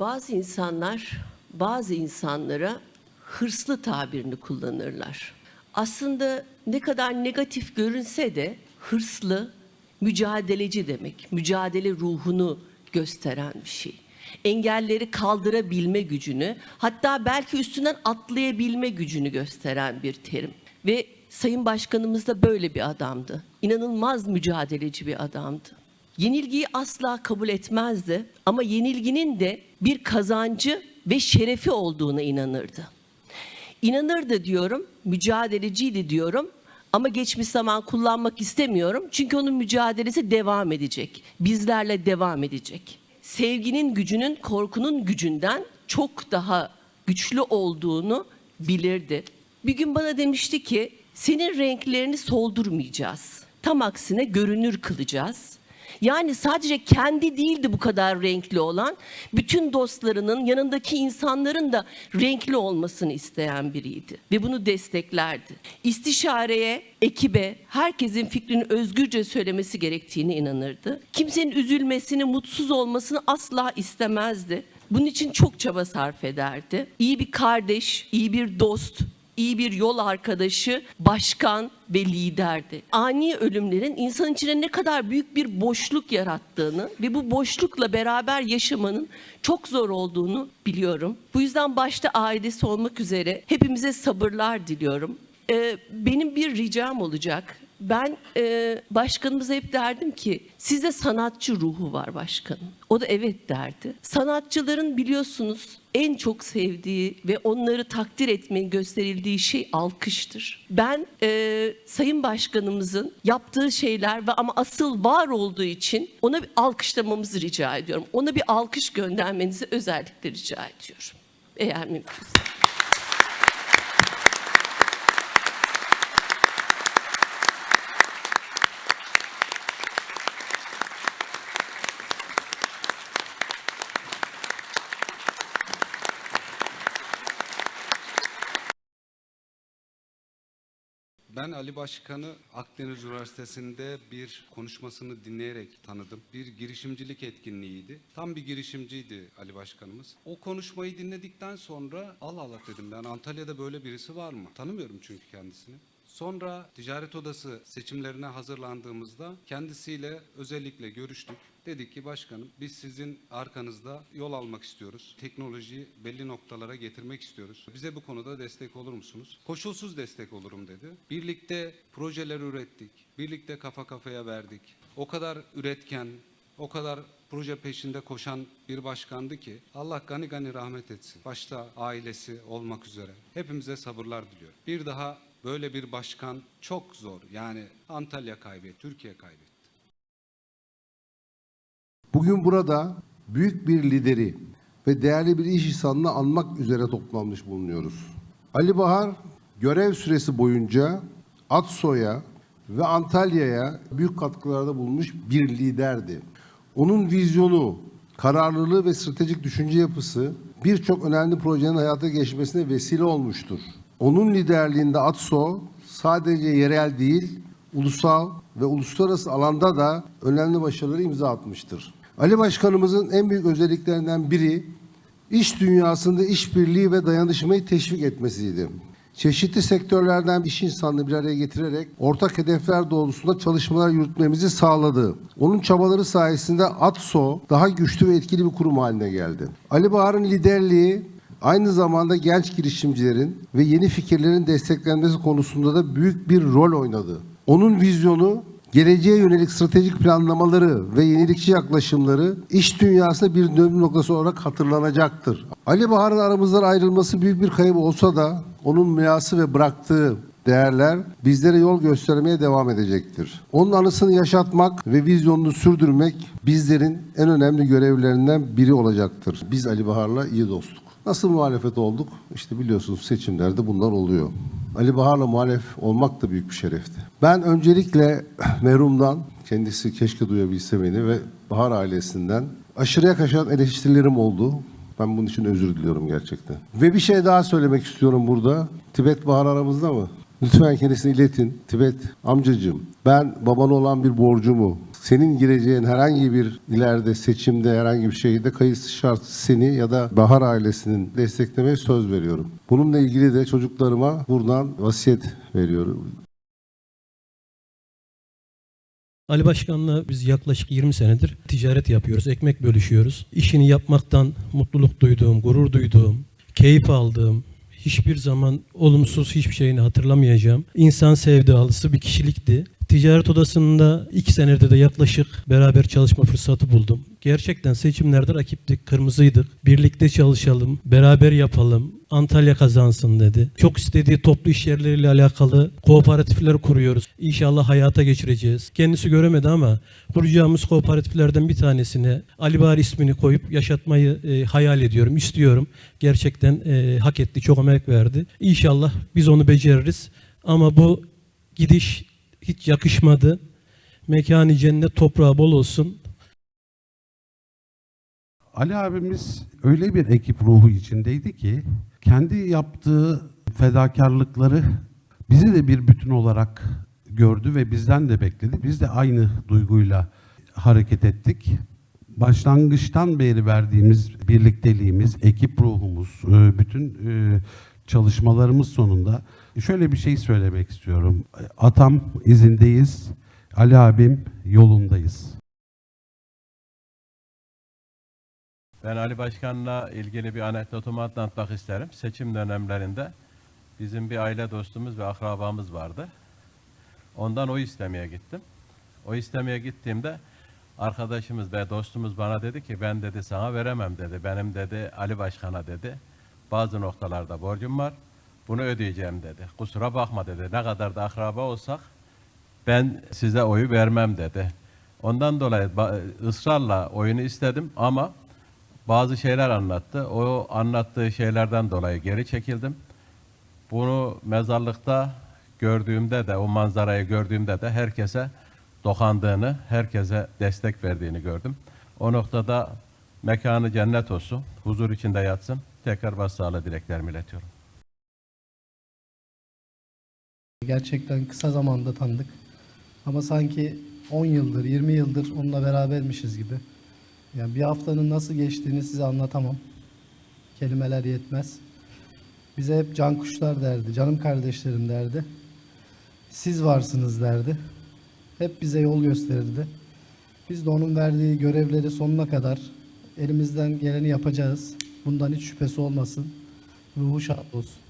Bazı insanlar bazı insanlara hırslı tabirini kullanırlar. Aslında ne kadar negatif görünse de hırslı, mücadeleci demek. Mücadele ruhunu gösteren bir şey. Engelleri kaldırabilme gücünü, hatta belki üstünden atlayabilme gücünü gösteren bir terim. Ve Sayın Başkanımız da böyle bir adamdı. İnanılmaz mücadeleci bir adamdı. Yenilgiyi asla kabul etmezdi ama yenilginin de bir kazancı ve şerefi olduğuna inanırdı. İnanırdı diyorum, mücadeleciydi diyorum ama geçmiş zaman kullanmak istemiyorum. Çünkü onun mücadelesi devam edecek. Bizlerle devam edecek. Sevginin gücünün korkunun gücünden çok daha güçlü olduğunu bilirdi. Bir gün bana demişti ki senin renklerini soldurmayacağız. Tam aksine görünür kılacağız. Yani sadece kendi değildi bu kadar renkli olan, bütün dostlarının, yanındaki insanların da renkli olmasını isteyen biriydi ve bunu desteklerdi. İstişareye, ekibe, herkesin fikrini özgürce söylemesi gerektiğine inanırdı. Kimsenin üzülmesini, mutsuz olmasını asla istemezdi. Bunun için çok çaba sarf ederdi. İyi bir kardeş, iyi bir dost, iyi bir yol arkadaşı, başkan ve liderdi. Ani ölümlerin insan içine ne kadar büyük bir boşluk yarattığını ve bu boşlukla beraber yaşamanın çok zor olduğunu biliyorum. Bu yüzden başta ailesi olmak üzere hepimize sabırlar diliyorum. Ee, benim bir ricam olacak. Ben e, başkanımıza hep derdim ki sizde sanatçı ruhu var başkanım. O da evet derdi. Sanatçıların biliyorsunuz en çok sevdiği ve onları takdir etmenin gösterildiği şey alkıştır. Ben e, Sayın Başkanımızın yaptığı şeyler ve ama asıl var olduğu için ona bir alkışlamamızı rica ediyorum. Ona bir alkış göndermenizi özellikle rica ediyorum. Eğer mümkünse. Ben Ali Başkan'ı Akdeniz Üniversitesi'nde bir konuşmasını dinleyerek tanıdım. Bir girişimcilik etkinliğiydi. Tam bir girişimciydi Ali Başkanımız. O konuşmayı dinledikten sonra Allah Allah dedim ben Antalya'da böyle birisi var mı? Tanımıyorum çünkü kendisini. Sonra ticaret odası seçimlerine hazırlandığımızda kendisiyle özellikle görüştük. Dedik ki başkanım biz sizin arkanızda yol almak istiyoruz. Teknolojiyi belli noktalara getirmek istiyoruz. Bize bu konuda destek olur musunuz? Koşulsuz destek olurum dedi. Birlikte projeler ürettik. Birlikte kafa kafaya verdik. O kadar üretken, o kadar proje peşinde koşan bir başkandı ki Allah gani gani rahmet etsin. Başta ailesi olmak üzere. Hepimize sabırlar diliyor. Bir daha böyle bir başkan çok zor. Yani Antalya kaybetti, Türkiye kaybetti. Bugün burada büyük bir lideri ve değerli bir iş insanını anmak üzere toplanmış bulunuyoruz. Ali Bahar görev süresi boyunca Atso'ya ve Antalya'ya büyük katkılarda bulunmuş bir liderdi. Onun vizyonu, kararlılığı ve stratejik düşünce yapısı birçok önemli projenin hayata geçmesine vesile olmuştur. Onun liderliğinde ATSO sadece yerel değil, ulusal ve uluslararası alanda da önemli başarıları imza atmıştır. Ali Başkanımızın en büyük özelliklerinden biri iş dünyasında işbirliği ve dayanışmayı teşvik etmesiydi. Çeşitli sektörlerden iş insanını bir araya getirerek ortak hedefler doğrultusunda çalışmalar yürütmemizi sağladı. Onun çabaları sayesinde ATSO daha güçlü ve etkili bir kurum haline geldi. Ali Bahar'ın liderliği aynı zamanda genç girişimcilerin ve yeni fikirlerin desteklenmesi konusunda da büyük bir rol oynadı. Onun vizyonu geleceğe yönelik stratejik planlamaları ve yenilikçi yaklaşımları iş dünyasında bir dönüm noktası olarak hatırlanacaktır. Ali Bahar'ın aramızdan ayrılması büyük bir kayıp olsa da onun mirası ve bıraktığı değerler bizlere yol göstermeye devam edecektir. Onun anısını yaşatmak ve vizyonunu sürdürmek bizlerin en önemli görevlerinden biri olacaktır. Biz Ali Bahar'la iyi dostluk. Nasıl muhalefet olduk? İşte biliyorsunuz seçimlerde bunlar oluyor. Ali Bahar'la muhalef olmak da büyük bir şerefti. Ben öncelikle merhumdan, kendisi keşke duyabilse beni ve Bahar ailesinden aşırıya kaçan eleştirilerim oldu. Ben bunun için özür diliyorum gerçekten. Ve bir şey daha söylemek istiyorum burada. Tibet Bahar aramızda mı? Lütfen kendisine iletin. Tibet amcacığım ben babana olan bir borcumu senin gireceğin herhangi bir ileride seçimde herhangi bir şeyde kayıtsız şart seni ya da Bahar ailesinin desteklemeye söz veriyorum. Bununla ilgili de çocuklarıma buradan vasiyet veriyorum. Ali Başkan'la biz yaklaşık 20 senedir ticaret yapıyoruz, ekmek bölüşüyoruz. İşini yapmaktan mutluluk duyduğum, gurur duyduğum, keyif aldığım, hiçbir zaman olumsuz hiçbir şeyini hatırlamayacağım. İnsan sevdalısı bir kişilikti. Ticaret odasında iki senede de yaklaşık beraber çalışma fırsatı buldum. Gerçekten seçimlerde rakiptik, kırmızıydık. Birlikte çalışalım, beraber yapalım. Antalya kazansın dedi. Çok istediği toplu iş yerleriyle alakalı kooperatifler kuruyoruz. İnşallah hayata geçireceğiz. Kendisi göremedi ama kuracağımız kooperatiflerden bir tanesine Ali Bari ismini koyup yaşatmayı e, hayal ediyorum, istiyorum. Gerçekten e, hak etti, çok emek verdi. İnşallah biz onu beceririz. Ama bu gidiş hiç yakışmadı. Mekanı cennet, toprağı bol olsun. Ali abimiz öyle bir ekip ruhu içindeydi ki kendi yaptığı fedakarlıkları bizi de bir bütün olarak gördü ve bizden de bekledi. Biz de aynı duyguyla hareket ettik. Başlangıçtan beri verdiğimiz birlikteliğimiz, ekip ruhumuz, e, bütün e, çalışmalarımız sonunda şöyle bir şey söylemek istiyorum. Atam izindeyiz, Ali abim yolundayız. Ben Ali Başkan'la ilgili bir anekdotumu anlatmak isterim. Seçim dönemlerinde bizim bir aile dostumuz ve akrabamız vardı. Ondan o istemeye gittim. O istemeye gittiğimde arkadaşımız ve dostumuz bana dedi ki ben dedi sana veremem dedi. Benim dedi Ali Başkan'a dedi. Bazı noktalarda borcum var. Bunu ödeyeceğim dedi. Kusura bakma dedi. Ne kadar da akraba olsak ben size oyu vermem dedi. Ondan dolayı ısrarla oyunu istedim ama bazı şeyler anlattı. O anlattığı şeylerden dolayı geri çekildim. Bunu mezarlıkta gördüğümde de, o manzarayı gördüğümde de herkese dokandığını, herkese destek verdiğini gördüm. O noktada mekanı cennet olsun, huzur içinde yatsın. Tekrar başsağlığı dileklerimi iletiyorum. Gerçekten kısa zamanda tanıdık. Ama sanki 10 yıldır, 20 yıldır onunla berabermişiz gibi. Yani bir haftanın nasıl geçtiğini size anlatamam. Kelimeler yetmez. Bize hep can kuşlar derdi, canım kardeşlerim derdi. Siz varsınız derdi. Hep bize yol gösterirdi. Biz de onun verdiği görevleri sonuna kadar elimizden geleni yapacağız. Bundan hiç şüphesi olmasın. Ruhu şad olsun.